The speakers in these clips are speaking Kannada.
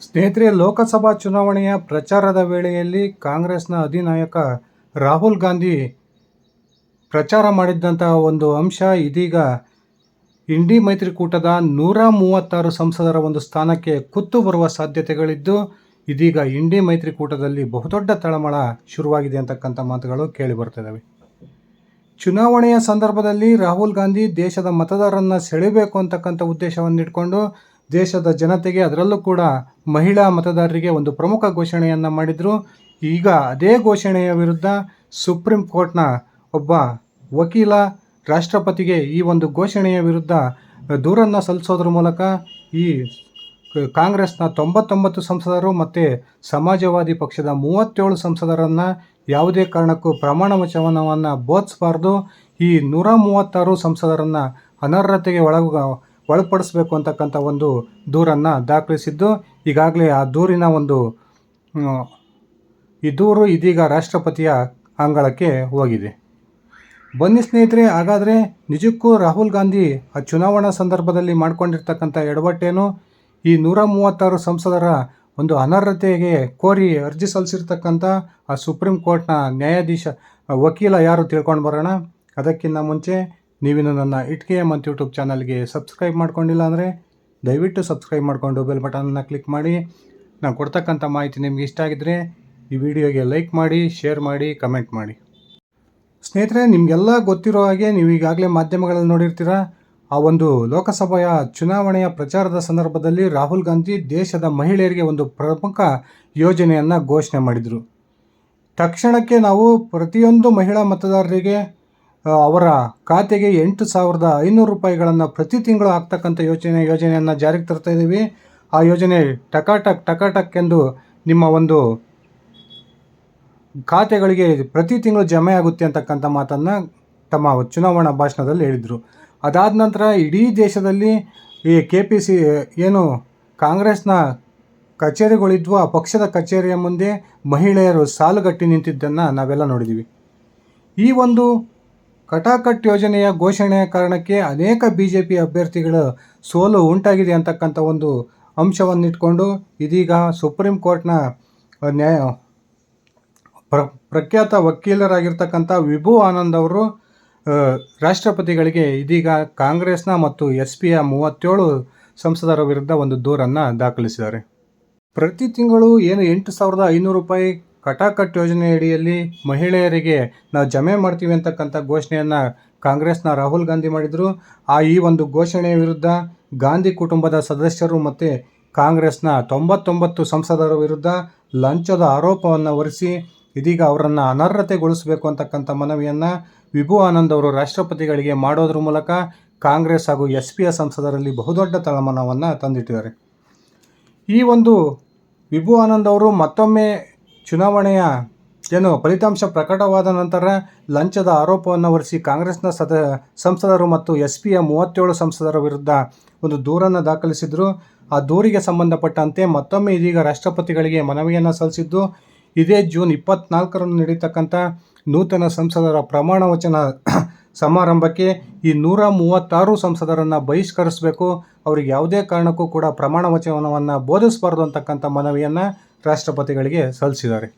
ಸ್ನೇಹಿತರೆ, ಲೋಕಸಭಾ ಚುನಾವಣೆಯ ಪ್ರಚಾರದ ವೇಳೆಯಲ್ಲಿ ಕಾಂಗ್ರೆಸ್ನ ಅಧಿನಾಯಕ ರಾಹುಲ್ ಗಾಂಧಿ ಪ್ರಚಾರ ಮಾಡಿದ್ದಂತಹ ಒಂದು ಅಂಶ, ಇದೀಗ ಇಂಡಿ ಮೈತ್ರಿಕೂಟದ ನೂರ ಮೂವತ್ತಾರು ಸಂಸದರ ಒಂದು ಸ್ಥಾನಕ್ಕೆ ಕುತ್ತು ಬರುವ ಸಾಧ್ಯತೆಗಳಿದ್ದು, ಇದೀಗ ಇಂಡಿ ಮೈತ್ರಿಕೂಟದಲ್ಲಿ ಬಹುದೊಡ್ಡ ತಳಮಳ ಶುರುವಾಗಿದೆ ಅಂತಕ್ಕಂಥ ಮಾತುಗಳು ಕೇಳಿ ಬರ್ತಿದ್ದಾವೆ ಚುನಾವಣೆಯ ಸಂದರ್ಭದಲ್ಲಿ ರಾಹುಲ್ ಗಾಂಧಿ ದೇಶದ ಮತದಾರರನ್ನು ಸೆಳೆಯಬೇಕು ಅಂತಕ್ಕಂಥ ಉದ್ದೇಶವನ್ನು ಇಟ್ಕೊಂಡು ದೇಶದ ಜನತೆಗೆ ಅದರಲ್ಲೂ ಕೂಡ ಮಹಿಳಾ ಮತದಾರರಿಗೆ ಒಂದು ಪ್ರಮುಖ ಘೋಷಣೆಯನ್ನು ಮಾಡಿದರು. ಈಗ ಅದೇ ಘೋಷಣೆಯ ವಿರುದ್ಧ ಸುಪ್ರೀಂ ಕೋರ್ಟ್ನ ಒಬ್ಬ ವಕೀಲ ರಾಷ್ಟ್ರಪತಿಗೆ ಈ ಒಂದು ಘೋಷಣೆಯ ವಿರುದ್ಧ ದೂರನ್ನು ಸಲ್ಲಿಸೋದ್ರ ಮೂಲಕ ಈ ಕಾಂಗ್ರೆಸ್ನ ತೊಂಬತ್ತೊಂಬತ್ತು ಸಂಸದರು ಮತ್ತು ಸಮಾಜವಾದಿ ಪಕ್ಷದ ಮೂವತ್ತೇಳು ಸಂಸದರನ್ನು ಯಾವುದೇ ಕಾರಣಕ್ಕೂ ಪ್ರಮಾಣ ವಚನವನ್ನು ಬೋಧಿಸಬಾರ್ದು. ಈ ನೂರ ಮೂವತ್ತಾರು ಸಂಸದರನ್ನು ಅನರ್ಹತೆಗೆ ಒಳಗ ಒಳಪಡಿಸಬೇಕು ಅಂತಕ್ಕಂಥ ಒಂದು ದೂರನ್ನು ದಾಖಲಿಸಿದ್ದು, ಈಗಾಗಲೇ ಆ ದೂರಿನ ಒಂದು ಈ ದೂರು ಇದೀಗ ರಾಷ್ಟ್ರಪತಿಯ ಅಂಗಳಕ್ಕೆ ಹೋಗಿದೆ. ಬನ್ನಿ ಸ್ನೇಹಿತರೆ, ಹಾಗಾದರೆ ನಿಜಕ್ಕೂ ರಾಹುಲ್ ಗಾಂಧಿ ಆ ಚುನಾವಣಾ ಸಂದರ್ಭದಲ್ಲಿ ಮಾಡಿಕೊಂಡಿರ್ತಕ್ಕಂಥ ಎಡವಟ್ಟೇನು ಈ ನೂರ ಮೂವತ್ತಾರು ಸಂಸದರ ಒಂದು ಅನರ್ಹತೆಗೆ ಕೋರಿ ಅರ್ಜಿ ಸಲ್ಲಿಸಿರ್ತಕ್ಕಂಥ ಆ ಸುಪ್ರೀಂ ಕೋರ್ಟ್ನ ನ್ಯಾಯಾಧೀಶ ವಕೀಲ ಯಾರು ತಿಳ್ಕೊಂಡು ಬರೋಣ. ಅದಕ್ಕಿಂತ ಮುಂಚೆ ನೀವಿನ್ನು ನನ್ನ ಇಟ್ಕೆಯ ಮತ್ತು ಯೂಟ್ಯೂಬ್ ಚಾನಲ್ಗೆ ಸಬ್ಸ್ಕ್ರೈಬ್ ಮಾಡ್ಕೊಂಡಿಲ್ಲ ಅಂದರೆ ದಯವಿಟ್ಟು ಸಬ್ಸ್ಕ್ರೈಬ್ ಮಾಡಿಕೊಂಡು ಬೆಲ್ ಬಟನನ್ನು ಕ್ಲಿಕ್ ಮಾಡಿ. ನಾನು ಕೊಡ್ತಕ್ಕಂಥ ಮಾಹಿತಿ ನಿಮ್ಗೆ ಇಷ್ಟ ಆಗಿದ್ದರೆ ಈ ವಿಡಿಯೋಗೆ ಲೈಕ್ ಮಾಡಿ, ಶೇರ್ ಮಾಡಿ, ಕಮೆಂಟ್ ಮಾಡಿ. ಸ್ನೇಹಿತರೆ, ನಿಮಗೆಲ್ಲ ಗೊತ್ತಿರೋ ಹಾಗೆ ನೀವು ಈಗಾಗಲೇ ಮಾಧ್ಯಮಗಳಲ್ಲಿ ನೋಡಿರ್ತೀರ, ಆ ಒಂದು ಲೋಕಸಭೆಯ ಚುನಾವಣೆಯ ಪ್ರಚಾರದ ಸಂದರ್ಭದಲ್ಲಿ ರಾಹುಲ್ ಗಾಂಧಿ ದೇಶದ ಮಹಿಳೆಯರಿಗೆ ಒಂದು ಪ್ರಮುಖ ಯೋಜನೆಯನ್ನು ಘೋಷಣೆ ಮಾಡಿದರು. ತಕ್ಷಣಕ್ಕೆ ನಾವು ಪ್ರತಿಯೊಂದು ಮಹಿಳಾ ಮತದಾರರಿಗೆ ಅವರ ಖಾತೆಗೆ ಎಂಟು ಸಾವಿರದ ಐನೂರು ರೂಪಾಯಿಗಳನ್ನು ಪ್ರತಿ ತಿಂಗಳು ಹಾಕ್ತಕ್ಕಂಥ ಯೋಜನೆ ಯೋಜನೆಯನ್ನು ಜಾರಿಗೆ ತರ್ತಾ ಇದ್ದೀವಿ ಆ ಯೋಜನೆ ಟಕಾಟಕ್ ಟಕಾಟಕ್ ಎಂದು ನಿಮ್ಮ ಒಂದು ಖಾತೆಗಳಿಗೆ ಪ್ರತಿ ತಿಂಗಳು ಜಮೆ ಆಗುತ್ತೆ ಅಂತಕ್ಕಂಥ ಮಾತನ್ನು ತಮ್ಮ ಚುನಾವಣಾ ಭಾಷಣದಲ್ಲಿ ಹೇಳಿದರು. ಅದಾದ ನಂತರ ಇಡೀ ದೇಶದಲ್ಲಿ ಈ ಕೆ ಪಿ ಸಿ ಏನು ಕಾಂಗ್ರೆಸ್ನ ಕಚೇರಿಗಳಿದ್ವು, ಆ ಪಕ್ಷದ ಕಚೇರಿಯ ಮುಂದೆ ಮಹಿಳೆಯರು ಸಾಲುಗಟ್ಟಿ ನಿಂತಿದ್ದನ್ನು ನಾವೆಲ್ಲ ನೋಡಿದ್ದೀವಿ ಈ ಒಂದು ಕಟಾಕಟ್ ಯೋಜನೆಯ ಘೋಷಣೆಯ ಕಾರಣಕ್ಕೆ ಅನೇಕ ಬಿ ಜೆ ಪಿ ಅಭ್ಯರ್ಥಿಗಳ ಸೋಲು ಉಂಟಾಗಿದೆ ಅಂತಕ್ಕಂಥ ಒಂದು ಅಂಶವನ್ನಿಟ್ಕೊಂಡು ಇದೀಗ ಸುಪ್ರೀಂ ಕೋರ್ಟ್ನ ನ್ಯಾಯ ಪ್ರ, ಪ್ರಖ್ಯಾತ ವಕೀಲರಾಗಿರ್ತಕ್ಕಂಥ ವಿಭು ಆನಂದ್ ಅವರು ರಾಷ್ಟ್ರಪತಿಗಳಿಗೆ ಇದೀಗ ಕಾಂಗ್ರೆಸ್ನ ಮತ್ತು ಎಸ್ ಪಿಯ ಮೂವತ್ತೇಳು ಸಂಸದರ ವಿರುದ್ಧ ಒಂದು ದೂರನ್ನು ದಾಖಲಿಸಿದ್ದಾರೆ. ಪ್ರತಿ ತಿಂಗಳು ಏನು ಎಂಟು ಸಾವಿರದ ಐನೂರು ರೂಪಾಯಿ ಕಟಾಕಟ್ ಯೋಜನೆ ಅಡಿಯಲ್ಲಿ ಮಹಿಳೆಯರಿಗೆ ನಾವು ಜಮೆ ಮಾಡ್ತೀವಿ ಅಂತಕ್ಕಂಥ ಘೋಷಣೆಯನ್ನು ಕಾಂಗ್ರೆಸ್ನ ರಾಹುಲ್ ಗಾಂಧಿ ಮಾಡಿದರು. ಆ ಈ ಒಂದು ಘೋಷಣೆಯ ವಿರುದ್ಧ ಗಾಂಧಿ ಕುಟುಂಬದ ಸದಸ್ಯರು ಮತ್ತು ಕಾಂಗ್ರೆಸ್ನ ತೊಂಬತ್ತೊಂಬತ್ತು ಸಂಸದರ ವಿರುದ್ಧ ಲಂಚದ ಆರೋಪವನ್ನು ಹೊರಿಸಿ ಇದೀಗ ಅವರನ್ನು ಅನರ್ಹತೆಗೊಳಿಸಬೇಕು ಅಂತಕ್ಕಂಥ ಮನವಿಯನ್ನು ವಿಭು ಆನಂದ್ ಅವರು ರಾಷ್ಟ್ರಪತಿಗಳಿಗೆ ಮಾಡೋದ್ರ ಮೂಲಕ ಕಾಂಗ್ರೆಸ್ ಹಾಗೂ ಎಸ್ ಪಿಯ ಸಂಸದರಲ್ಲಿ ಬಹುದೊಡ್ಡ ತಳಮನವನ್ನು ತಂದಿಟ್ಟಿದ್ದಾರೆ. ಈ ಒಂದು ವಿಭು ಆನಂದ್ ಅವರು ಮತ್ತೊಮ್ಮೆ ಚುನಾವಣೆಯ ಏನು ಫಲಿತಾಂಶ ಪ್ರಕಟವಾದ ನಂತರ ಲಂಚದ ಆರೋಪವನ್ನು ಹೊರಿಸಿ ಕಾಂಗ್ರೆಸ್ನ ಸದ, ಸಂಸದರು ಮತ್ತು ಎಸ್ ಪಿಯ ಮೂವತ್ತೇಳು ಸಂಸದರ ವಿರುದ್ಧ ಒಂದು ದೂರನ್ನು ದಾಖಲಿಸಿದರು. ಆ ದೂರಿಗೆ ಸಂಬಂಧಪಟ್ಟಂತೆ ಮತ್ತೊಮ್ಮೆ ಇದೀಗ ರಾಷ್ಟ್ರಪತಿಗಳಿಗೆ ಮನವಿಯನ್ನು ಸಲ್ಲಿಸಿದ್ದು, ಇದೇ ಜೂನ್ ಇಪ್ಪತ್ನಾಲ್ಕರಂದು ನಡೀತಕ್ಕಂಥ ನೂತನ ಸಂಸದರ ಪ್ರಮಾಣ ವಚನ ಸಮಾರಂಭಕ್ಕೆ ಈ ನೂರ ಮೂವತ್ತಾರು ಸಂಸದರನ್ನು ಬಹಿಷ್ಕರಿಸಬೇಕು. ಅವ್ರಿಗೆ ಯಾವುದೇ ಕಾರಣಕ್ಕೂ ಕೂಡ ಪ್ರಮಾಣ ವಚನವನ್ನು ಬೋಧಿಸಬಾರ್ದು ಅಂತಕ್ಕಂಥ ಮನವಿಯನ್ನು ರಾಷ್ಟ್ರಪತಿಗಳಿಗೆ ಸಲ್ಲಿಸಿದ್ದಾರೆ.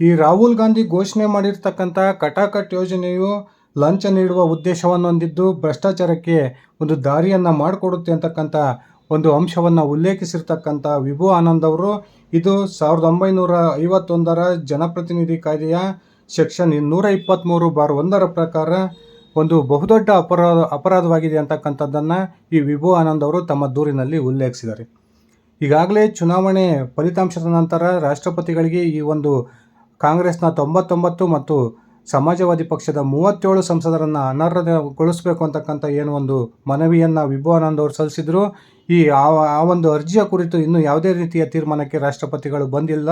ಈ ರಾಹುಲ್ ಗಾಂಧಿ ಘೋಷಣೆ ಮಾಡಿರ್ತಕ್ಕಂಥ ಕಟಾಕಟ್ ಯೋಜನೆಯು ಲಂಚ ನೀಡುವ ಉದ್ದೇಶವನ್ನು ಹೊಂದಿದ್ದು ಭ್ರಷ್ಟಾಚಾರಕ್ಕೆ ಒಂದು ದಾರಿಯನ್ನು ಮಾಡಿಕೊಡುತ್ತೆ ಅಂತಕ್ಕಂಥ ಒಂದು ಅಂಶವನ್ನು ಉಲ್ಲೇಖಿಸಿರ್ತಕ್ಕಂಥ ವಿಭು ಆನಂದ್ ಅವರು, ಇದು ಸಾವಿರದ ಒಂಬೈನೂರ ಐವತ್ತೊಂದರ ಜನಪ್ರತಿನಿಧಿ ಕಾಯ್ದೆಯ ಸೆಕ್ಷನ್ ನೂರ ಇಪ್ಪತ್ತ್ಮೂರು ಬಾರ್ ಒಂದರ ಪ್ರಕಾರ ಒಂದು ಬಹುದೊಡ್ಡ ಅಪರಾಧ, ಅಪರಾಧವಾಗಿದೆ ಅಂತಕ್ಕಂಥದ್ದನ್ನು ಈ ವಿಭು ಆನಂದ್ ಅವರು ತಮ್ಮ ದೂರಿನಲ್ಲಿ ಉಲ್ಲೇಖಿಸಿದ್ದಾರೆ. ಈಗಾಗಲೇ ಚುನಾವಣೆ ಫಲಿತಾಂಶದ ನಂತರ ರಾಷ್ಟ್ರಪತಿಗಳಿಗೆ ಈ ಒಂದು ಕಾಂಗ್ರೆಸ್ನ ತೊಂಬತ್ತೊಂಬತ್ತು ಮತ್ತು ಸಮಾಜವಾದಿ ಪಕ್ಷದ ಮೂವತ್ತೇಳು ಸಂಸದರನ್ನು ಅನರ್ಹಗೊಳಿಸಬೇಕು ಅಂತಕ್ಕಂಥ ಏನು ಒಂದು ಮನವಿಯನ್ನು ವಿಭವಾನಂದ ಅವರು ಸಲ್ಲಿಸಿದ್ರು. ಈ ಆ ಒಂದು ಅರ್ಜಿಯ ಕುರಿತು ಇನ್ನೂ ಯಾವುದೇ ರೀತಿಯ ತೀರ್ಮಾನಕ್ಕೆ ರಾಷ್ಟ್ರಪತಿಗಳು ಬಂದಿಲ್ಲ.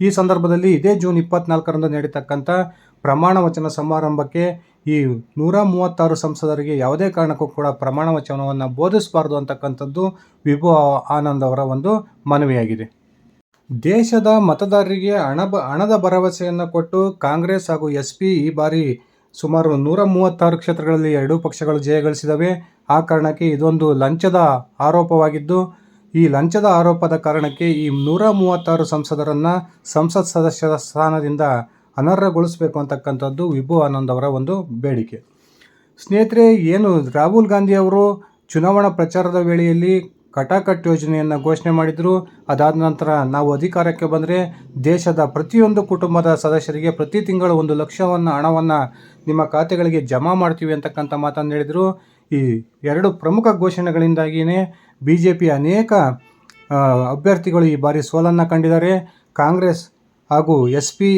ಈ ಸಂದರ್ಭದಲ್ಲಿ ಇದೇ ಜೂನ್ ಇಪ್ಪತ್ನಾಲ್ಕರಂದು ನಡೀತಕ್ಕಂಥ ಪ್ರಮಾಣ ವಚನ ಸಮಾರಂಭಕ್ಕೆ ಈ ನೂರ ಮೂವತ್ತಾರು ಸಂಸದರಿಗೆ ಯಾವುದೇ ಕಾರಣಕ್ಕೂ ಕೂಡ ಪ್ರಮಾಣ ವಚನವನ್ನು ಬೋಧಿಸಬಾರ್ದು ಅಂತಕ್ಕಂಥದ್ದು ವಿಭು ಆನಂದ್ ಅವರ ಒಂದು ಮನವಿಯಾಗಿದೆ. ದೇಶದ ಮತದಾರರಿಗೆ ಹಣ ಹಣದ ಭರವಸೆಯನ್ನು ಕೊಟ್ಟು ಕಾಂಗ್ರೆಸ್ ಹಾಗೂ ಎಸ್ ಪಿ ಈ ಬಾರಿ ಸುಮಾರು ನೂರ ಮೂವತ್ತಾರು ಕ್ಷೇತ್ರಗಳಲ್ಲಿ ಎರಡೂ ಪಕ್ಷಗಳು ಜಯಗಳಿಸಿದವೆ ಆ ಕಾರಣಕ್ಕೆ ಇದೊಂದು ಲಂಚದ ಆರೋಪವಾಗಿದ್ದು, ಈ ಲಂಚದ ಆರೋಪದ ಕಾರಣಕ್ಕೆ ಈ ನೂರ ಮೂವತ್ತಾರು ಸಂಸದರನ್ನು ಸಂಸತ್ ಸದಸ್ಯರ ಸ್ಥಾನದಿಂದ ಅನರ್ಹಗೊಳಿಸಬೇಕು ಅಂತಕ್ಕಂಥದ್ದು ವಿಭು ಆನಂದ್ ಅವರ ಒಂದು ಬೇಡಿಕೆ. ಸ್ನೇಹಿತರೆ, ಏನು ರಾಹುಲ್ ಗಾಂಧಿ ಅವರು ಚುನಾವಣಾ ಪ್ರಚಾರದ ವೇಳೆಯಲ್ಲಿ ಕಟಾಕಟ್ ಯೋಜನೆಯನ್ನು ಘೋಷಣೆ ಮಾಡಿದರು. ಅದಾದ ನಂತರ ನಾವು ಅಧಿಕಾರಕ್ಕೆ ಬಂದರೆ ದೇಶದ ಪ್ರತಿಯೊಂದು ಕುಟುಂಬದ ಸದಸ್ಯರಿಗೆ ಪ್ರತಿ ತಿಂಗಳು ಒಂದು ಲಕ್ಷವನ್ನು ಹಣವನ್ನು ನಿಮ್ಮ ಖಾತೆಗಳಿಗೆ ಜಮಾ ಮಾಡ್ತೀವಿ ಅಂತಕ್ಕಂಥ ಮಾತನ್ನು ಹೇಳಿದರು. ಈ ಎರಡು ಪ್ರಮುಖ ಘೋಷಣೆಗಳಿಂದಾಗಿಯೇ ಬಿ ಜೆ ಪಿ ಅನೇಕ ಅಭ್ಯರ್ಥಿಗಳು ಈ ಬಾರಿ ಸೋಲನ್ನು ಕಂಡಿದ್ದಾರೆ. ಕಾಂಗ್ರೆಸ್ ಹಾಗೂ ಎಸ್ ಪಿ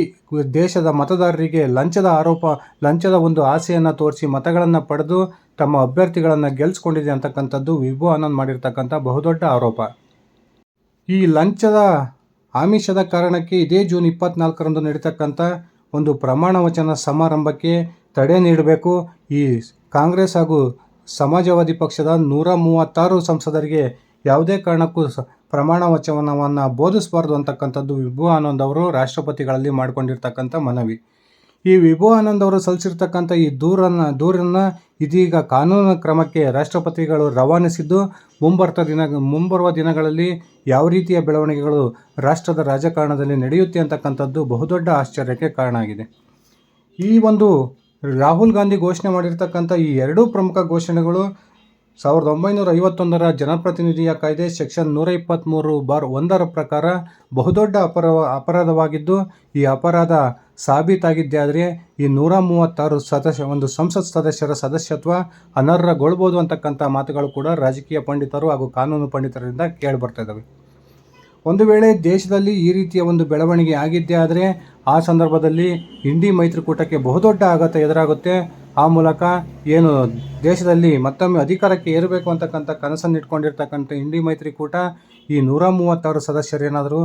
ದೇಶದ ಮತದಾರರಿಗೆ ಲಂಚದ ಆರೋಪ, ಲಂಚದ ಒಂದು ಆಸೆಯನ್ನು ತೋರಿಸಿ ಮತಗಳನ್ನು ಪಡೆದು ತಮ್ಮ ಅಭ್ಯರ್ಥಿಗಳನ್ನು ಗೆಲ್ಲಿಸ್ಕೊಂಡಿದೆ ಅಂತಕ್ಕಂಥದ್ದು ವಿಭು ಆನಂದ್ ಮಾಡಿರ್ತಕ್ಕಂಥ ಬಹುದೊಡ್ಡ ಆರೋಪ. ಈ ಲಂಚದ ಆಮಿಷದ ಕಾರಣಕ್ಕೆ ಇದೇ ಜೂನ್ ಇಪ್ಪತ್ನಾಲ್ಕರಂದು ನಡೀತಕ್ಕಂಥ ಒಂದು ಪ್ರಮಾಣ ವಚನ ಸಮಾರಂಭಕ್ಕೆ ತಡೆ ನೀಡಬೇಕು. ಈ ಕಾಂಗ್ರೆಸ್ ಹಾಗೂ ಸಮಾಜವಾದಿ ಪಕ್ಷದ ನೂರ ಮೂವತ್ತಾರು ಸಂಸದರಿಗೆ ಯಾವುದೇ ಕಾರಣಕ್ಕೂ ಪ್ರಮಾಣ ವಚನವನ್ನು ಬೋಧಿಸಬಾರ್ದು ಅಂತಕ್ಕಂಥದ್ದು ವಿಭು ಆನಂದ್ ಅವರು ರಾಷ್ಟ್ರಪತಿಗಳಲ್ಲಿ ಮಾಡಿಕೊಂಡಿರ್ತಕ್ಕಂಥ ಮನವಿ. ಈ ವಿಭು ಆನಂದ್ ಅವರು ಸಲ್ಲಿಸಿರ್ತಕ್ಕಂಥ ಈ ದೂರನ್ನು ದೂರನ್ನು ಇದೀಗ ಕಾನೂನು ಕ್ರಮಕ್ಕೆ ರಾಷ್ಟ್ರಪತಿಗಳು ರವಾನಿಸಿದ್ದು, ಮುಂಬರ್ತ ದಿನ, ಮುಂಬರುವ ದಿನಗಳಲ್ಲಿ ಯಾವ ರೀತಿಯ ಬೆಳವಣಿಗೆಗಳು ರಾಷ್ಟ್ರದ ರಾಜಕಾರಣದಲ್ಲಿ ನಡೆಯುತ್ತೆ ಅಂತಕ್ಕಂಥದ್ದು ಬಹುದೊಡ್ಡ ಆಶ್ಚರ್ಯಕ್ಕೆ ಕಾರಣ ಆಗಿದೆ. ಈ ಒಂದು ರಾಹುಲ್ ಗಾಂಧಿ ಘೋಷಣೆ ಮಾಡಿರ್ತಕ್ಕಂಥ ಈ ಎರಡೂ ಪ್ರಮುಖ ಘೋಷಣೆಗಳು ಸಾವಿರದ ಒಂಬೈನೂರ ಐವತ್ತೊಂದರ ಜನಪ್ರತಿನಿಧಿಯ ಕಾಯ್ದೆ ಸೆಕ್ಷನ್ ನೂರ ಇಪ್ಪತ್ತ್ಮೂರು ಬಾರ್ ಒಂದರ ಪ್ರಕಾರ ಬಹುದೊಡ್ಡ ಅಪರ ಅಪರಾಧವಾಗಿದ್ದು, ಈ ಅಪರಾಧ ಸಾಬೀತಾಗಿದ್ದೇ ಆದರೆ ಈ ನೂರ ಮೂವತ್ತಾರು ಸದಸ್ಯ, ಒಂದು ಸಂಸತ್ ಸದಸ್ಯರ ಸದಸ್ಯತ್ವ ಅನರ್ಹಗೊಳ್ಬೋದು ಅಂತಕ್ಕಂಥ ಮಾತುಗಳು ಕೂಡ ರಾಜಕೀಯ ಪಂಡಿತರು ಹಾಗೂ ಕಾನೂನು ಪಂಡಿತರಿಂದ ಕೇಳಿಬರ್ತಾ ಇದ್ದಾವೆ. ಒಂದು ವೇಳೆ ದೇಶದಲ್ಲಿ ಈ ರೀತಿಯ ಒಂದು ಬೆಳವಣಿಗೆ ಆಗಿದ್ದೇ ಆದರೆ ಆ ಸಂದರ್ಭದಲ್ಲಿ ಇಂಡಿ ಮೈತ್ರಿಕೂಟಕ್ಕೆ ಬಹುದೊಡ್ಡ ಆಘಾತ ಎದುರಾಗುತ್ತೆ. ಆ ಮೂಲಕ ಏನು ದೇಶದಲ್ಲಿ ಮತ್ತೊಮ್ಮೆ ಅಧಿಕಾರಕ್ಕೆ ಏರಬೇಕು ಅಂತಕ್ಕಂಥ ಕನಸನ್ನು ಇಟ್ಕೊಂಡಿರ್ತಕ್ಕಂಥ ಇಂಡಿ ಮೈತ್ರಿಕೂಟ ಈ ನೂರ ಮೂವತ್ತಾರು ಸದಸ್ಯರೇನಾದರೂ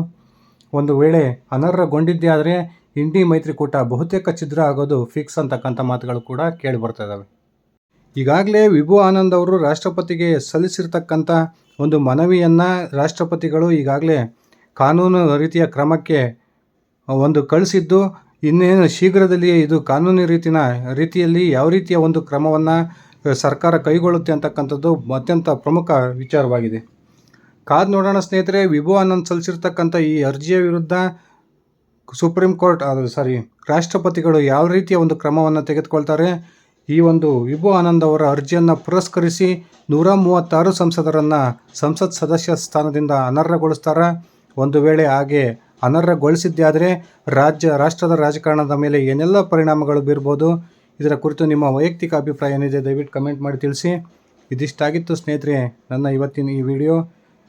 ಒಂದು ವೇಳೆ ಅನರ್ಹಗೊಂಡಿದ್ದೇ ಆದರೆ ಇಂಡಿ ಮೈತ್ರಿಕೂಟ ಬಹುತೇಕ ಛಿದ್ರ ಆಗೋದು ಫಿಕ್ಸ್ ಅಂತಕ್ಕಂಥ ಮಾತುಗಳು ಕೂಡ ಕೇಳಿ ಬರ್ತಾ ಈಗಾಗಲೇ ವಿಭು ಆನಂದ್ ಅವರು ರಾಷ್ಟ್ರಪತಿಗೆ ಸಲ್ಲಿಸಿರ್ತಕ್ಕಂಥ ಒಂದು ಮನವಿಯನ್ನು ರಾಷ್ಟ್ರಪತಿಗಳು ಈಗಾಗಲೇ ಕಾನೂನು ರೀತಿಯ ಕ್ರಮಕ್ಕೆ ಒಂದು ಕಳಿಸಿದ್ದು ಇನ್ನೇನು ಶೀಘ್ರದಲ್ಲಿಯೇ ಇದು ಕಾನೂನು ರೀತಿನ ರೀತಿಯಲ್ಲಿ ಯಾವ ರೀತಿಯ ಒಂದು ಕ್ರಮವನ್ನು ಸರ್ಕಾರ ಕೈಗೊಳ್ಳುತ್ತೆ ಅಂತಕ್ಕಂಥದ್ದು ಅತ್ಯಂತ ಪ್ರಮುಖ ವಿಚಾರವಾಗಿದೆ. ಕಾದು ನೋಡೋಣ ಸ್ನೇಹಿತರೆ, ವಿಭೋ ಆನಂದ್ ಸಲ್ಲಿಸಿರ್ತಕ್ಕಂಥ ಈ ಅರ್ಜಿಯ ವಿರುದ್ಧ ಸುಪ್ರೀಂ ಕೋರ್ಟ್ ಸಾರಿ, ರಾಷ್ಟ್ರಪತಿಗಳು ಯಾವ ರೀತಿಯ ಒಂದು ಕ್ರಮವನ್ನು ತೆಗೆದುಕೊಳ್ತಾರೆ? ಈ ಒಂದು ವಿಭೋ ಆನಂದ್ ಅವರ ಅರ್ಜಿಯನ್ನು ಪುರಸ್ಕರಿಸಿ ನೂರ ಮೂವತ್ತಾರು ಸಂಸದರನ್ನು ಸಂಸತ್ ಸದಸ್ಯ ಸ್ಥಾನದಿಂದ ಅನರ್ಹಗೊಳಿಸ್ತಾರೆ? ಒಂದು ವೇಳೆ ಹಾಗೆ ಅನರ್ಹಗೊಳಿಸಿದ್ದೇ ಆದರೆ ರಾಜ್ಯ, ರಾಷ್ಟ್ರದ ರಾಜಕಾರಣದ ಮೇಲೆ ಏನೆಲ್ಲ ಪರಿಣಾಮಗಳು ಬೀರ್ಬೋದು? ಇದರ ಕುರಿತು ನಿಮ್ಮ ವೈಯಕ್ತಿಕ ಅಭಿಪ್ರಾಯ ಏನಿದೆ ದಯವಿಟ್ಟು ಕಮೆಂಟ್ ಮಾಡಿ ತಿಳಿಸಿ. ಇದಿಷ್ಟಾಗಿತ್ತು ಸ್ನೇಹಿತರೆ, ನನ್ನ ಇವತ್ತಿನ ಈ ವಿಡಿಯೋ.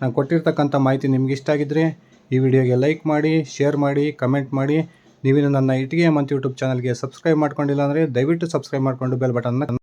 ನಾನು ಕೊಟ್ಟಿರ್ತಕ್ಕಂಥ ಮಾಹಿತಿ ನಿಮ್ಗೆ ಇಷ್ಟ ಆಗಿದ್ದರೆ ಈ ವಿಡಿಯೋಗೆ ಲೈಕ್ ಮಾಡಿ, ಶೇರ್ ಮಾಡಿ, ಕಮೆಂಟ್ ಮಾಡಿ. ನೀವಿನ್ನು ನನ್ನ ಇಟಿಗೆ ಮಂತ್ ಯೂಟ್ಯೂಬ್ ಚಾನಲ್ಗೆ ಸಬ್ಸ್ಕ್ರೈಬ್ ಮಾಡ್ಕೊಂಡಿಲ್ಲ ಅಂದರೆ ದಯವಿಟ್ಟು ಸಬ್ಸ್ಕ್ರೈಬ್ ಮಾಡಿಕೊಂಡು ಬೆಲ್ ಬಟನ್ನ